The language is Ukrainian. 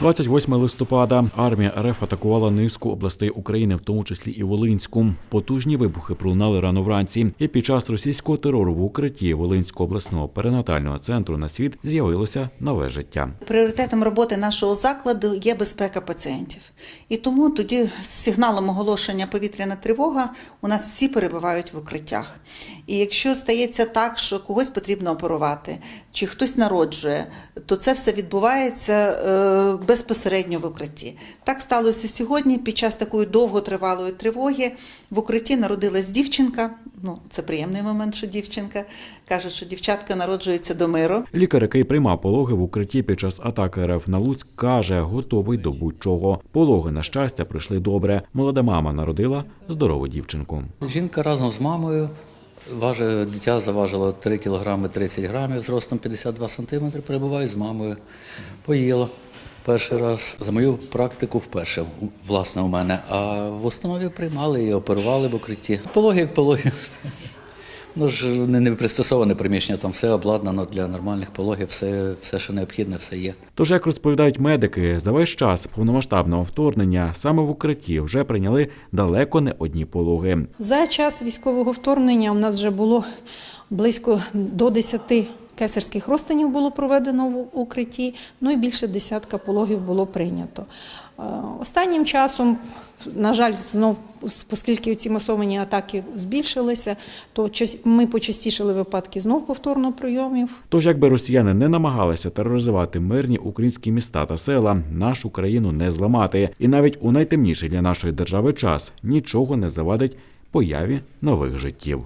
28 листопада армія РФ атакувала низку областей України, в тому числі і Волинську. Потужні вибухи пролунали рано вранці. І під час російського терору в укритті Волинського обласного перинатального центру на світ з'явилося нове життя. Пріоритетом роботи нашого закладу є безпека пацієнтів. І тому тоді з сигналом оголошення повітряна тривога у нас всі перебувають в укриттях. І якщо стається так, що когось потрібно оперувати, чи хтось народжує, то це все відбувається е, безпосередньо в укритті. Так сталося сьогодні. Під час такої довготривалої тривоги в укритті народилась дівчинка. Ну, це приємний момент, що дівчинка кажуть, що дівчатка народжується до миру. Лікар, який приймав пологи в укритті під час атаки РФ на Луцьк, каже, готовий до будь-чого. Пологи на щастя прийшли добре. Молода мама народила здорову дівчинку. Жінка разом з мамою важе, дитя заважило 3 кг 30 грамів, зростом 52 сантиметри, перебуває з мамою. Поїла перший раз. За мою практику вперше, власне, у мене. А в установі приймали і оперували в укритті. Пологи як пологи. Ну ж не, не пристосоване приміщення, там все обладнано для нормальних пологів, все, все, що необхідне, все є. Тож, як розповідають медики, за весь час повномасштабного вторгнення саме в укритті вже прийняли далеко не одні пологи. За час військового вторгнення у нас вже було близько до 10 кесарських розтинів було проведено в укритті, ну і більше десятка пологів було прийнято. Е, Останнім часом, на жаль, знов, оскільки ці масовані атаки збільшилися, то ми почастішили випадки знов повторно прийомів. Тож, якби росіяни не намагалися тероризувати мирні українські міста та села, нашу країну не зламати. І навіть у найтемніший для нашої держави час нічого не завадить появі нових життів.